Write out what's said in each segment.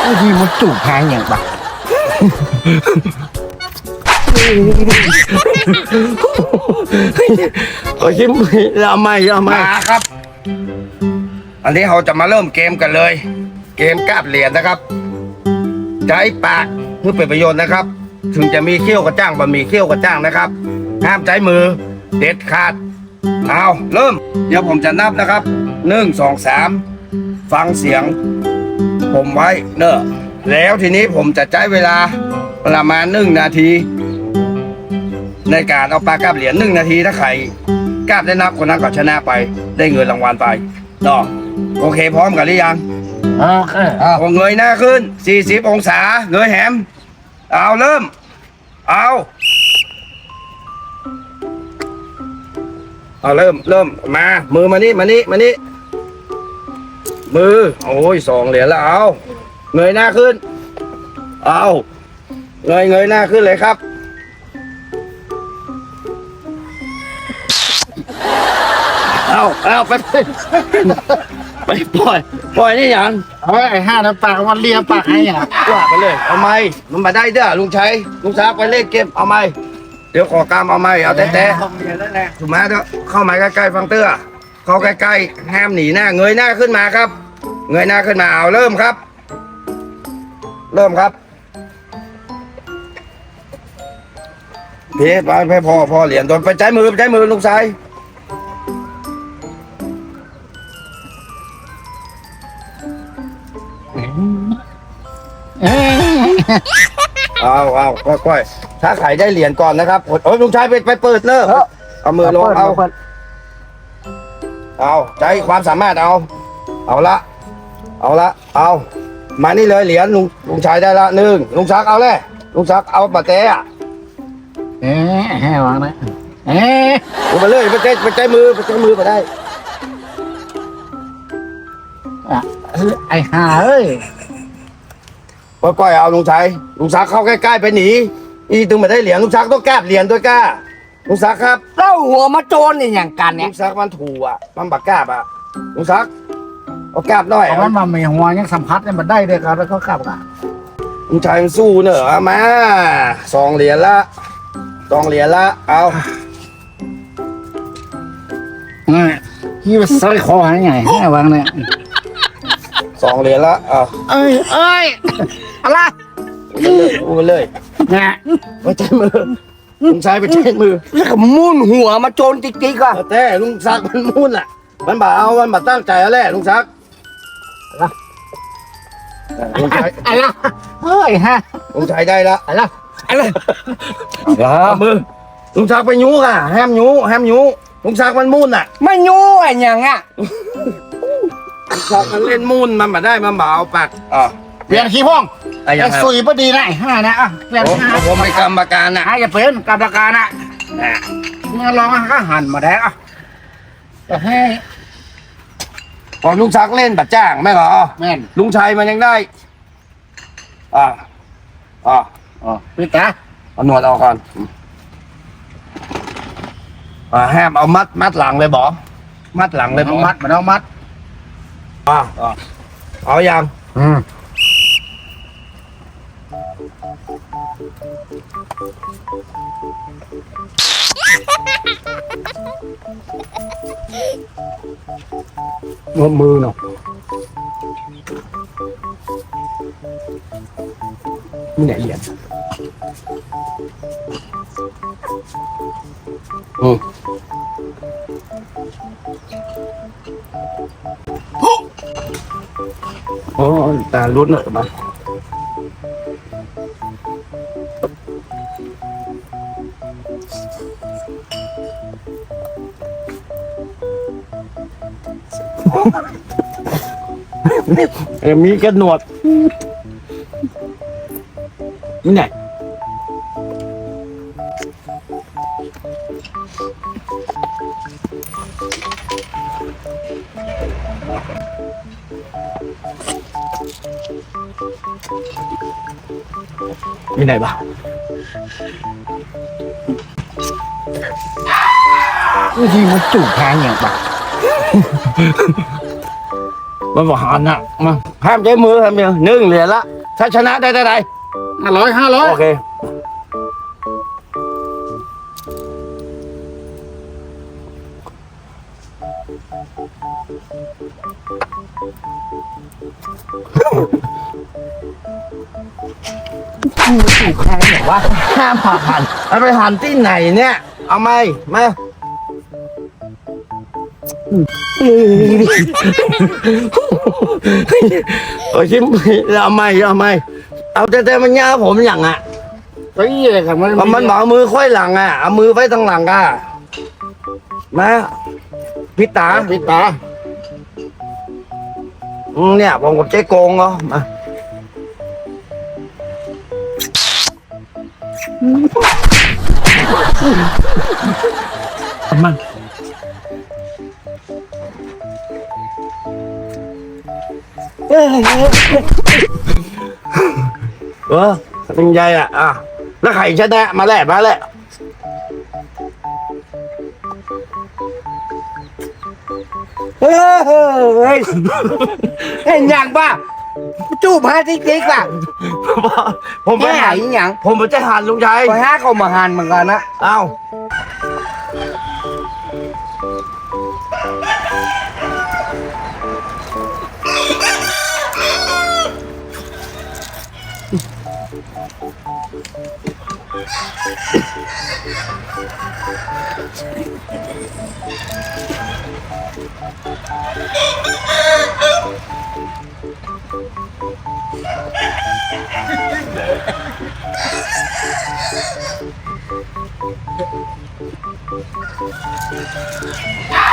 ไอ้ที่มันจูบแพงอย่างปะขอชิมเอาไม่เอาไม่มาครับ อันนี้เราจะมาเริ่มเกมกันเลย เกมกาบเหรียญนะครับ ใช้ปากเพื่อเป็นประโยชน์นะครับ ถึงจะมีเขี้ยวกระจ้างบะหมี่เขี้ยวกระจ้างนะครับ ห้ามใช้มือ เด็ดขาดเอาเริ่ม เดี๋ยวผมจะนับนะครับหนึ่งสองสามฟังเสียง ผมไว้เนอะแล้วทีนี้ผมจะใช้เวลาประมาณหนึ่งนาที ในการเอาปลากราบเหรียญหนึ่งนาทีถ้าใครกราบได้นับคนนั้นก็ชนะไป ได้เงินรางวัลไปต่อโอเคพร้อมกันหรือยังโอเคเอาเงยหน้าขึ้น 40 องศาเงยแหม เอาเริ่ม เอา เอาเริ่มเริ่มมา มือมานี่มานี่มานี่มือ โอ้ยสองเหรียญแล้วเอาเงยหน้าขึ้น เอาเงยเงยหน้าขึ้นเลยครับ เอาเอาไปไปไปปล่อย ปล่อยนี่ยังเอาไอ้ห้าน้ำปากมันเลียปากให้อะว่าไปเลย เอาไม้มันมาได้เด้อลุงชัยลุงช้าไปเล่นเกมเอาไม้ เดี๋ยวขอกามเอาไม้เอาแต่แต่ถูกไหมเถอะเข้ามาใกล้ๆฟังเตื้อเข้าใกล้ๆห้ามหนีหน้าเงยหน้าขึ้นมาครับ เงยหน้าขึ้นมาเอาเริ่มครับ เริ่มครับเพไปไปพอพอเหรียญโดนไปใช้มือไปใช้มือลุงชัยเอ้ย เอาเอาค่อยๆถ้าใครได้เหรียญก่อนนะครับโอ้ยลุงชัยไปไปเปิดเนอะเอามือลงเอาเอาใจความสามารถเอา เอาละ เอาละ เอา มานี่เลยเหรียญลุงลุงชายได้ละหนึ่งลุงชักเอาเลยลุงชักเอาปะเตะอะเอ๊ะให้วางนะเอ๊ะเอาไปเลยไปใจไปใจมือไปใจมือไปได้ อะไอ้ห่าเอ้ย ค่อยๆเอาลุงชัยลุงชักเข้าใกล้ๆไปหนีอีถึงมาได้เหรียญลุงชักต้องแก้เหรียญด้วยก้าลุงชักครับเล่าหัวมาโจรนี่อย่างกันลุเนี่ยงชักมันถูอะมันบักกล้าบอะลุงชักเอากล้าบหน่อยเอามันมามีหัวยังสัมผัสเนี่ยมันได้เลยครับแล้วเขาขับอะลุงชัยมันสู้เนอะเอามาสองเหรียญละสองเหรียญละเอาอืมที่มันสร้อยคอให้ไงให้วางเนี่ย สองเหรียญละเอาเอ้ยเอ้ยอะไรเอาไปเลยเนี่ยไปใช้มือลุงชายไปใช้มือแล้วก็มุ่นหัวมาโจรติ๊กๆอะเอาแต่ลุงซักมันมุ่นอะ มันบ่าเอามันบ่าตั้งใจเอาแหละลุงซักลุงชายอะไรเฮ้ยฮะลุงชายได้ละอะไรอะไรเอามือลุงซักไปยูค่ะแฮมยูแฮมยูลุงซักมันมุ่นอะ ไม่ยู่ไอ้ยังอะลุงซัก มันเล่นมุ่นมันบ่ได้มันบ่าเอาปากอ่าเปลี่ยนขี้พ่องไอ้ยังไงสุยพอดีนะไอ้ห้านะอะเปลี่ยนผมห้าผมเป็นกรรมการน่ะอะอย่าเป็นกรรมการอะเนี่ยลองอะก็หันมาได้อะจะให้พอลุงซักเล่นบัดจ้างไม่เหรอแม่นลุงชัยมันยังได้อ่าอ่าอ๋อพี่ตาเอาหนวดออกก่อนอ่าแฮมเอามัดมัดหลังเลยบอมัดหลังเลยบเอาอมัดมันเอามัด อ่าอ่าเอายังอืมมือเนาะนี่ไหนเหรียญอืม โอ้ยตาลุ้นหน่อย มาเอ็มมีกระหนวดนี่ไหนมีไหนบ้างวิธีมันจูบแทงอย่างปะมันบอกหันอะมาห้ามใช้มือห้ามเดียวหนึ่งเหรียญละถ้าชนะได้ได้ได้ห้าร้อยห้าร้อยโอเค จูบแทงอย่างวะห้ามผ่าหันเอาไปหันที่ไหนเนี่ย เอาไหมมาโอ้ยชิมเอาไหมเอาไหมเอาแต่แต่มันยาวผมอย่างอะไอ้ยี่เลยครับมันมันมันบอกเอามือค่อยหลังอะเอามือไว้ทางหลังอะมา พี่ตาปิดตาอืมเนี่ยผมกับเจ๊โกงเหรอมามันเออเป็นไงอะอะแล้วใครชนะมาแหละมาแหละ เฮ้ยเห็นอย่างป่ะจูบฮาจริงๆป่ะผมไปไม่หาหัยนอย่างผมไปจะหันลุงชัยไปห้าเขามาหันเหมือนกันนะ เอ้า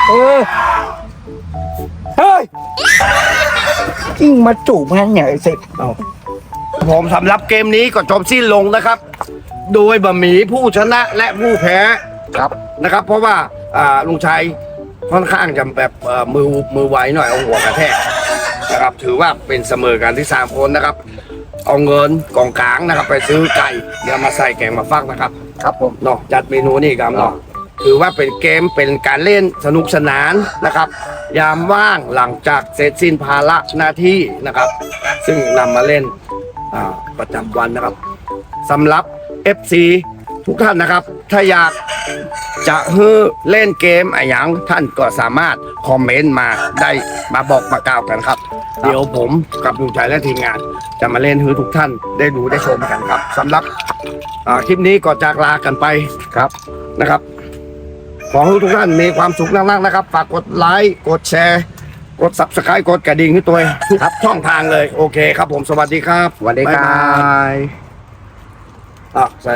เออเฮ้ยจริงมาจูบแทงอย่างไอ้เสร็จผมสำหรับเกมนี้ก็จบสิ้นลงนะครับ โดยบะหมี่ผู้ชนะและผู้แพ้ครับนะครับ เพราะว่าอ่าลุงชัย ค่อนข้างจะแบบเอ่อมือมือไวหน่อยเอาหัวกระแทกนะครับ ถือว่าเป็นเสมอกันที่สามคนนะครับ เอาเงินกองกลางนะครับ ไปซื้อไก่เดี๋ยวมาใส่แกงมาฟักนะครับ ครับผมเนาะจัดเมนูนี่ครับเนาะถือว่าเป็นเกมเป็นการเล่นสนุกสนานนะครับ ยามว่างหลังจากเสร็จสิ้นภาระหน้าที่นะครับ ซึ่งนำมาเล่นอ่าประจำวันนะครับสำหรับ FC ทุกท่านนะครับ ถ้าอยากจะฮือเล่นเกมอะไรอย่างท่านก็สามารถคอมเมนต์มาได้มาบอกมากล่าวกันครับ เดี๋ยวผมกับลุงชัยและทีมงาน จะมาเล่นให้ทุกท่านได้ดูได้ชมกันครับสำหรับอ่าคลิปนี้ก็จากลากันไปครับนะครับ ขอให้ทุกท่านมีความสุขมากๆนะครับ ฝากกดไลค์กดแชร์ กด subscribe กดกระดิ่งให้ตัวเองทุกช่องทางเลย โอเคครับผมสวัสดีครับสวัสดีครัายบบายอะใส่